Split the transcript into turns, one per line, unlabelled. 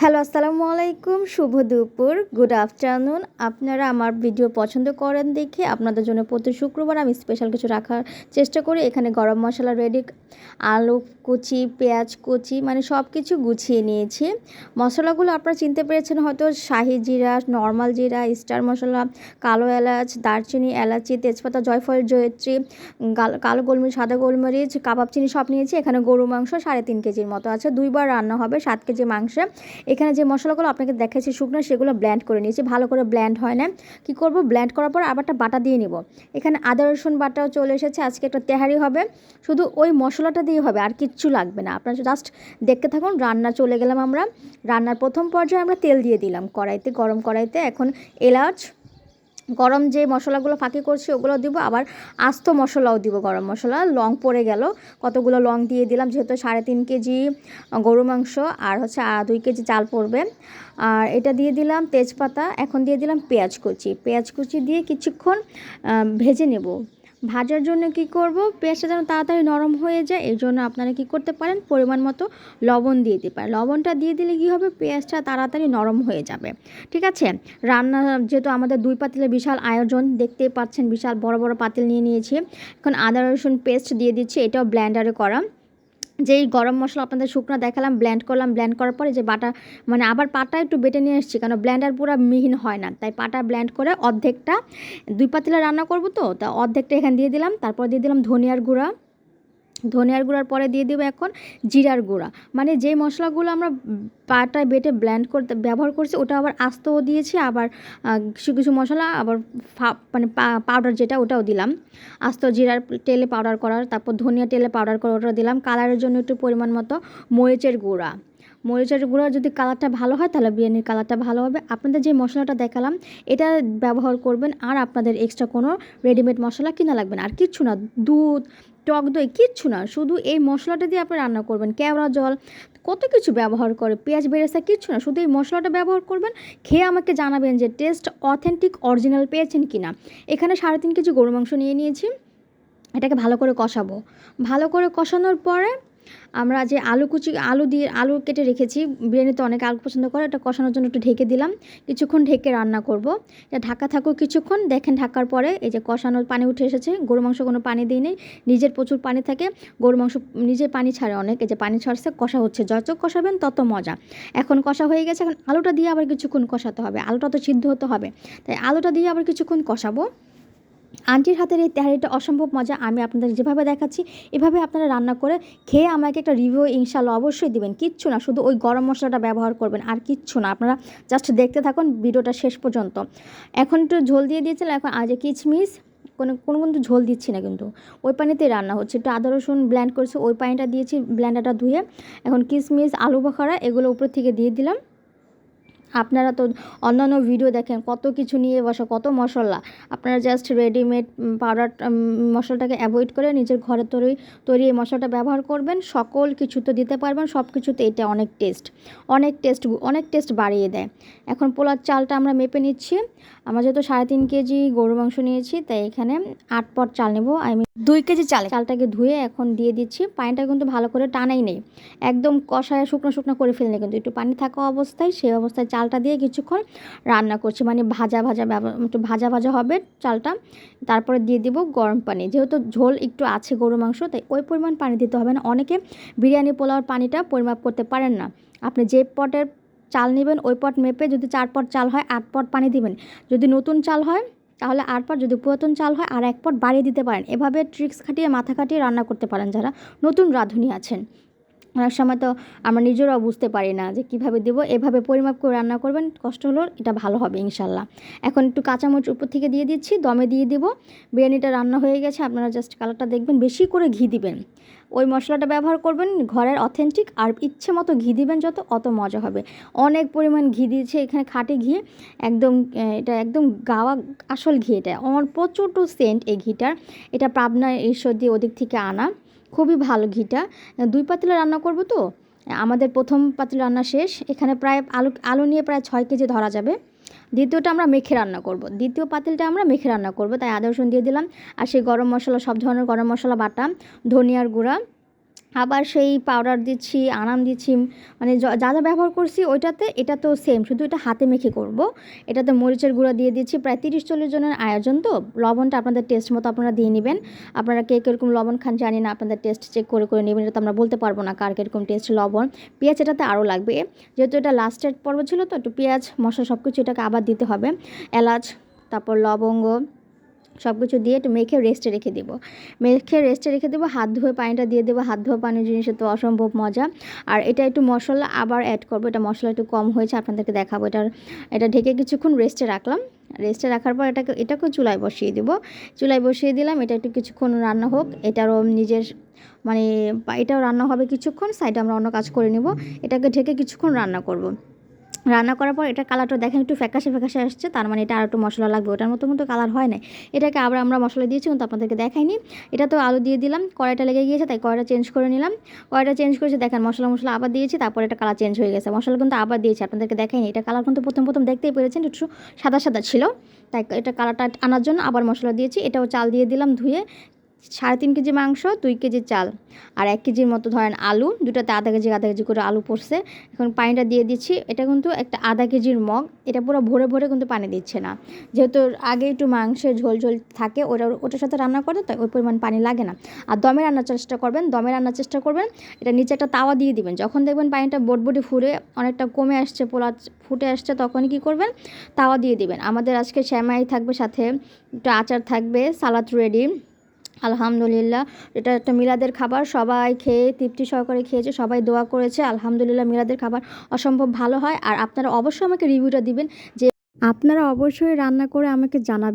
Hello, আসসালামু আলাইকুম, শুভ দুপুর গুড আফটারনুন আপনারা আমার ভিডিও পছন্দ করেন দেখে আপনাদের জন্য প্রতি শুক্রবার আমি স্পেশাল কিছু রাখার চেষ্টা করি। এখানে গরম মশলা রেডি আলু কুচি, পেঁয়াজ কুচি মানে সব কিছু গুছিয়ে নিয়েছি। মশলাগুলো আপনারা চিনতে পেরেছেন হয়তো, শাহি জিরা নর্মাল জিরা স্টার মশলা, কালো এলাচ, দারচিনি, এলাচি, তেজপাতা, জয়ফল, জয়ত্রী কালো গোলমরিচ, সাদা গোলমরিচ, কাবাব, চিনি সব নিয়েছি। এখানে গরু মাংস সাড়ে তিন কেজির মতো আছে। দুইবার রান্না হবে সাত কেজি মাংসে। এখানে যে মশলাগুলো আপনাকে দেখাচ্ছি, শুকনো, সেগুলো ব্ল্যান্ড করে নিয়েছি। ভালো করে ব্ল্যান্ড হয় না। কি করব? ব্ল্যান্ড করার পর আবার একটা বাটা দিয়ে নিব। এখানে আদা, রসুন বাটাও চলে এসেছে। আজকে একটা তেহারি হবে। শুধু ওই মশলাটা দিয়ে হবে, আর কিচ্ছু লাগবে না। আপনারা জাস্ট দেখতে থাকুন, রান্না চলে গেলাম আমরা। রান্নার প্রথম পর্যায়ে আমরা তেল দিয়ে দিলাম কড়াইতে, গরম কড়াইতে। এখন এলাচ গরম যে মশলাগুলো ফাঁকি করছি, ওগুলো দিব। আবার আস্ত মশলাও দিব। গরম মশলা, লং পড়ে গেল। কতগুলো লং দিয়ে দিলাম, যেহেতু সাড়ে তিন কেজি গরু মাংস আর হচ্ছে দুই কেজি চাল পড়বে। আর এটা দিয়ে দিলাম তেজপাতা, এখন দিয়ে দিলাম পেঁয়াজ কুচি। পেঁয়াজ কুচি দিয়ে কিছুক্ষণ ভেজে নেব। ভাজার জন্য কি করব? পেঁয়াজটা যেন তাড়াতাড়ি নরম হয়ে যায় এই জন্য আপনারা কি করতে পারেন? পরিমাণ মতো লবণ দিয়ে দিতে পারেন। লবণটা দিয়ে দিলে কি হবে? পেঁয়াজটা তাড়াতাড়ি নরম হয়ে যাবে। ঠিক আছে? রান্না যেহেতু আমাদের দুই পাতিলের বিশাল আয়োজন, দেখতেই পাচ্ছেন বিশাল বড় বড় পাতিল নিয়ে নিয়েছি। এখন আদা রসুন পেস্ট দিয়ে দিচ্ছি, এটাও ব্ল্যান্ডারে করা। যেই গরম মশলা আপনাদের শুকনো দেখালাম ব্ল্যান্ড করলাম ব্ল্যান্ড করার পরে যে বাটা মানে আবার পাটা একটু বেটে নিয়ে এসেছি কারণ ব্ল্যান্ডার পুরো মিহিন হয় না। তাই পাটা ব্ল্যান্ড করে অর্ধেকটা, দুই পাতিলা রান্না করব তো, তা অর্ধেকটা এখানে দিয়ে দিলাম, তারপর দিয়ে দিলাম ধনিয়ার গুঁড়া। ধনিয়ার গুঁড়ার পরে দিয়ে দেবো এখন জিরার গুঁড়া। মানে যে মশলাগুলো আমরা পাটায় বেটে ব্ল্যান্ড করতে, ব্যবহার করছি, ওটা আবার আস্তও দিয়েছি, আবার কিছু কিছু মশলা, আবার মানে পাউডার যেটা, ওটাও দিলাম। আস্ত জিরার তেলে পাউডার করার, তারপর ধনিয়া তেলে পাউডার করে ওটা দিলাম। কালারের জন্য একটু পরিমাণ মতো মরিচের গুঁড়া। মরিচের গুঁড়া যদি কালারটা ভালো হয়, তাহলে বিরিয়ানির কালারটা ভালো হবে। আপনাদের যে মশলাটা দেখালাম, এটা ব্যবহার করবেন আর আপনাদের এক্সট্রা কোনো রেডিমেড মশলা কিনা লাগবে না। আর কিচ্ছু না, দুধ, টক দই, কিচ্ছু না। শুধু এই মশলাটা দিয়ে আপনি রান্না করবেন। কেওড়া জল, কত কিছু ব্যবহার করে, পেঁয়াজ, বেরেস্তা, কিচ্ছু না। শুধু এই মশলাটা ব্যবহার করবেন, খেয়ে আমাকে জানাবেন যে টেস্ট অথেন্টিক অরিজিনাল পেয়েছেন কি না এখানে সাড়ে তিন কেজি গরু মাংস নিয়ে নিয়েছি। এটাকে ভালো করে কষাবো। ভালো করে কষানোর পরে আমরা যে আলু কুচি, আলু দিয়ে আলু কেটে রেখেছি বিরিয়ানিতে অনেকে আলু পছন্দ করে, এটা কষানোর জন্য একটু ঢেকে দিলাম, কিছুক্ষণ ঢেকে রান্না করব। এটা ঢাকা থাকুক কিছুক্ষণ, দেখেন ঢাকার পরে এই যে কষানোর পানি উঠে এসেছে গরু মাংস কোনো পানি দিই নেই, নিজের প্রচুর পানি থাকে গরু মাংস নিজে পানি ছাড়ে অনেক, এই যে পানি ছাড়ছে, কষা হচ্ছে, যত কষাবেন তত মজা। এখন কষা হয়ে গেছে, এখন আলুটা দিয়ে আবার কিছুক্ষণ কষাতে হবে, আলুটা তো সিদ্ধ হতে হবে, তাই আলুটা দিয়ে আবার কিছুক্ষণ কষাবো। আন্টির হাতের এই তেহারিটা অসম্ভব মজা, আমি আপনাদের যেভাবে দেখাচ্ছি, এভাবে আপনারা রান্না করে খেয়ে আমাকে একটা রিভিউ ইনশাল্লাহ অবশ্যই দিবেন। কিচ্ছু না, শুধু ওই গরম মশলাটা ব্যবহার করবেন, আর কিচ্ছু না। আপনারা জাস্ট দেখতে থাকুন ভিডিওটা শেষ পর্যন্ত। এখন একটু ঝোল দিয়ে দিয়েছিলাম, এখন আজ কিচমিচ কোনো কোনো কিন্তু ঝোল দিচ্ছি না কিন্তু। ওই পানিতেই রান্না হচ্ছে, একটু আদা রসুন ব্ল্যান্ড করেছি, ওই পানিটা দিয়েছি ব্ল্যান্ডারটা ধুয়ে। এখন কিশমিশ, আলু বখারা, এগুলো উপর থেকে দিয়ে দিলাম। আপনারা তো অন্যান্য ভিডিও দেখেন কত কিছু নিয়ে বসা কত মশলা। আপনারা জাস্ট রেডিমেড পাউডার মশলাটাকে অ্যাভয়েড করে নিজের ঘরে তৈরি তৈরি এই মশলাটা ব্যবহার করবেন। সকল কিছু তো দিতে পারবেন সব কিছুতে এটা অনেক টেস্ট অনেক টেস্ট অনেক টেস্ট বাড়িয়ে দেয়। এখন পোলার চালটা আমরা মেপে নিচ্ছি। আমরা যেহেতু সাড়ে তিন কেজি গরু মাংস নিয়েছি তাই এখানে আট পট চাল নেব। আমি দুই কেজি চাল। চালটাকে ধুয়ে এখন দিয়ে দিচ্ছি। পানিটা কিন্তু ভালো করে টানাই নেই। একদম কষায় শুকনো শুকনো করে ফেললে কিন্তু একটু পানি থাকা অবস্থায় সেই অবস্থায় চালটা দিয়ে কিছুক্ষণ রান্না করছি। মানে ভাজা ভাজা একটু ভাজা ভাজা হবে চালটা। তারপরে দিয়ে দিব গরম পানি। যেহেতু ঝোল একটু আছে গরু মাংস, তাই ওই পরিমাণ পানি দিতে হবে না। অনেকে বিরিয়ানি পোলাওয়ার পানিটা পরিমাপ করতে পারেন না। আপনি যে পটের চাল নেবেন, ওই পট মেপে যদি চার পট চাল হয়, আট পট পানি দিবেন। যদি নতুন চাল হয়, তাহলে আট পট। যদি পুরাতন চাল হয়, আর এক পট বাড়িয়ে দিতে পারেন। এভাবে ট্রিক্স খাটিয়ে, মাথা খাটিয়ে রান্না করতে পারেন যারা নতুন রাঁধুনি আছেন। অনেক সময় তো আমরা নিজেরাও বুঝতে পারি না যে কীভাবে দেবো, এভাবে পরিমাপ করে রান্না করবেন, কষ্ট হলেও এটা ভালো হবে ইনশাল্লাহ। এখন একটু কাঁচামরিচ উপর থেকে দিয়ে দিচ্ছি, দমে দিয়ে দিব। বিরিয়ানিটা রান্না হয়ে গেছে, আপনারা জাস্ট কালারটা দেখবেন, বেশি করে ঘি দিবেন। ওই মশলাটা ব্যবহার করবেন, ঘরের অথেন্টিক আর ইচ্ছে মতো ঘি দিবেন যত, অত মজা হবে। অনেক পরিমাণ ঘি দিয়েছে এখানে খাঁটি ঘি, একদম এটা একদম গাওয়া আসল ঘি এটা। আমার প্রচুর সেন্ট এই ঘিটার। এটা পাবনা ঈশ্বর দিয়ে ওদিক থেকে আনা। খুবই ভালো ঘিটা। দুই পাতিলে রান্না করব তো? আমাদের প্রথম পাতিল রান্না শেষ। এখানে প্রায় আলু আলু নিয়ে প্রায় ছয় কেজি ধরা যাবে। দ্বিতীয়টা আমরা মেখে রান্না করব। দ্বিতীয় পাতিলটা আমরা মেখে রান্না করব। তাই আদা রসুন দিয়ে দিলাম। আর সেই গরম মশলা, সব ধরনের গরম মশলা বাটা, ধনিয়ার গুঁড়া আবার সেই পাউডার দিচ্ছি, আনাম দিচ্ছি মানে য- যা যা ব্যবহার করছি ওইটাতে এটা তো সেম শুধু এটা হাতে মেখে করব। এটাতে মরিচের গুঁড়া দিয়ে দিচ্ছি, প্রায় তিরিশ চল্লিশ জনের আয়োজন তো, লবণটা আপনাদের টেস্ট মতো আপনারা দিয়ে নেবেন। আপনারা কে কীরকম লবণ খান জানি না, আপনাদের টেস্ট চেক করে করে নেবেন, এটা তো আমরা বলতে পারব না কার কীরকম টেস্ট লবণ। পেঁয়াজ এটাতে আরও লাগবে, যেহেতু এটা লাস্টের পর্ব ছিল তো, একটু পেঁয়াজ, মশলা সব কিছু এটাকে আবার দিতে হবে। এলাচ, তারপর লবঙ্গ সব কিছু দিয়ে একটু মেখে রেস্টে রেখে দেবো। মেখে রেস্টে রেখে দেবো, হাত ধুয়ে পানিটা দিয়ে দেবো। হাত ধোয়া পানির জিনিসের তো অসম্ভব মজা। আর এটা একটু মশলা আবার অ্যাড করব। এটা মশলা একটু কম হয়েছে, আপনাদেরকে দেখাবো। এটার, এটা ঢেকে কিছুক্ষণ রেস্টে রাখলাম। রেস্টে রাখার পর এটাকে, এটাকেও চুলায় বসিয়ে দেবো। চুলায় বসিয়ে দিলাম। এটা একটু কিছুক্ষণ রান্না হোক। এটারও নিজের মানে এটাও রান্না হবে কিছুক্ষণ। সাইডে আমরা অন্য কাজ করে নেব। এটাকে ঢেকে কিছুক্ষণ রান্না করব। রান্না করার পর এটা কালারটা দেখেন একটু ফ্যাকাশে ফ্যাকাশে আসছে, তার মানে এটা আর একটু মশলা লাগবে। ওটার মতো মতো কালার হয় না এটাকে আবার আমরা মশলা দিয়েছি, কিন্তু আপনাদেরকে দেখাইনি। এটা তো আলু দিয়ে দিলাম, কড়াইটা লেগে গিয়েছে, তাই কড়াইটা চেঞ্জ করে নিলাম। কড়াইটা চেঞ্জ করেছে, দেখেন মশলা মশলা আবার দিয়েছি, তারপর এটা কালার চেঞ্জ হয়ে গেছে। মশলা কিন্তু আবার দিয়েছি, আপনাদেরকে দেখাইনি। এটা কালার কিন্তু প্রথম প্রথম দেখতেই পেরেছেন, একটু সাদা সাদা ছিল। তাই এটা কালারটা আনার জন্য আবার মশলা দিয়েছি। এটাও চাল দিয়ে দিলাম, ধুয়ে সাড়ে তিন কেজি মাংস, দুই কেজি চাল আর এক কেজির মতো ধরেন আলু। দুটাতে আধা কেজি আধা কেজি করে আলু পড়ছে। এখন পানিটা দিয়ে দিচ্ছি। এটা কিন্তু একটা আধা কেজির মগ। এটা পুরো ভরে ভরে কিন্তু পানি দিচ্ছে না। যেহেতু আগে একটু মাংসের ঝোল ঝোল থাকে ওটা ওটার সাথে রান্না করে, তাই ওই পরিমাণ পানি লাগে না। আর দমে রান্নার চেষ্টা করবেন, দমে রান্নার চেষ্টা করবেন, এটা নিচে একটা তাওয়া দিয়ে দিবেন। যখন দেখবেন পানিটা বটবটি ফুরে অনেকটা কমে আসছে, পোলা ফুটে আসছে, তখনই কী করবেন? তাওয়া দিয়ে দিবেন। আমাদের আজকে শ্যামাই থাকবে, সাথে একটু আচার থাকবে, সালাদ রেডি। আলহামদুলিল্লাহ। এটা একটা মিলাদের খাবার, সবাই খেয়ে তৃপ্তি সহকারে খেয়েছে, সবাই দোয়া করেছে, আলহামদুলিল্লাহ মিলাদের খাবার অসম্ভব ভালো হয়। আর আপনারা অবশ্যই আমাকে রিভিউটা দিবেন যে আপনারা অবশ্যই রান্না করে আমাকে জানাবেন।